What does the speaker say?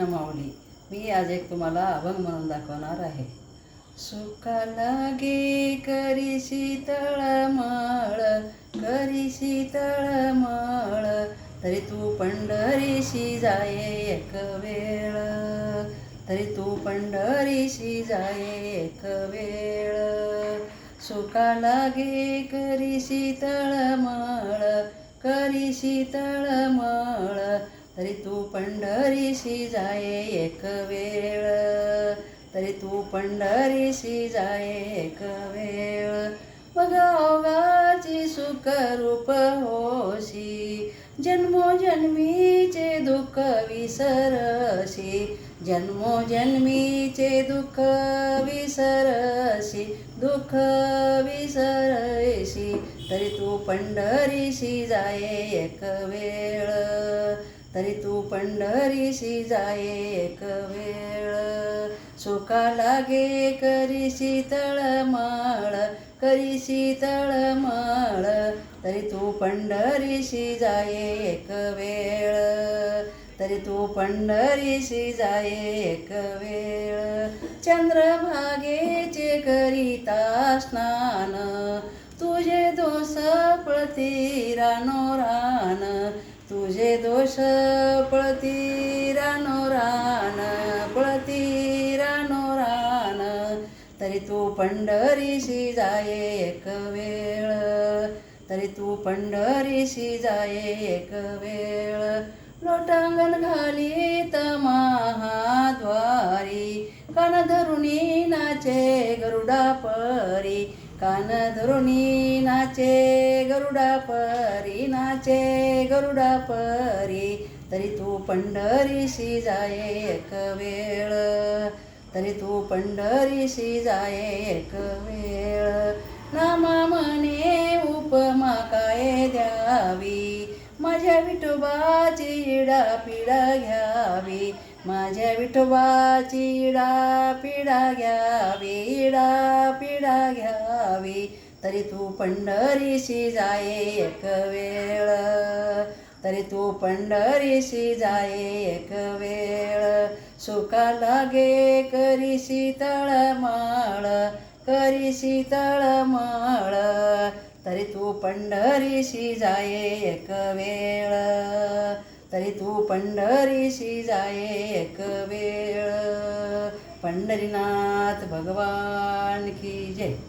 कृष्ण माऊली मी आज एक तुम्हाला अभंग म्हणून दाखवणार आहे. सुका लागे करी शीतळ माळ करी शीतळ माळ तरी तू पंढरीशी जाये एक वेळ. तरी तू पंढरीशी जाये एक वेळ. सुका लागे करी शीतळ माळ करी शीतळ माळ तरी तू पंढरीशी जाये एक वेळ. तरी तू पंढरीशी जाये एक वेळ. मग अवघाची सुख रूप होशी जन्मोजन्मीचे दुःख विसरशी. जन्मोजन्मीचे दुःख विसरशी. दुःख विसरशी. तरी तू पंढरीशी जाये एक वेळ. तरी तू पंढरीशी जाये एक वेळ. सुका लागे करी शीतळ माळ करी शीतळ माळ तरी तू पंढरीशी जाये एक वेळ. तरी तू पंढरीशी जाये एक वेळ. चंद्रभागेचे करिता स्नान तुझे दोस पळती रानो रान तुझे दोष पळती रानो रान पळती रानो रान. तरी तू पंढरीशी जाये एक वेळ. तरी तू पंढरीशी जाये एक वेळ. लोटांगण घालीत महाद्वारी कान धरुणी नाचे गरुडा परी कान धरुणी नाचे गरुडा परी नाचे गरुडा परी तरी तू पंढरीशी जाये एक वेळ. तरी तू पंढरीशी जाये एक वेळ. नामा म्हणे माझ्या विठोबाची इडा पिडा घ्यावी. माझ्या विठोबाची इडा पिडा घ्यावी इडा पिडा घ्यावी. तरी तू पंढरीशी जाये एक वेळ. तरी तू पंढरीशी जाये एक वेळ. सुका लागे करी शीतळ माळ करी शीतळ माळ तरी तू पंढरीशी जाये एक वेळ. तरी तू पंढरीशी जाये एक वेळ. पंढरीनाथ भगवान की जय.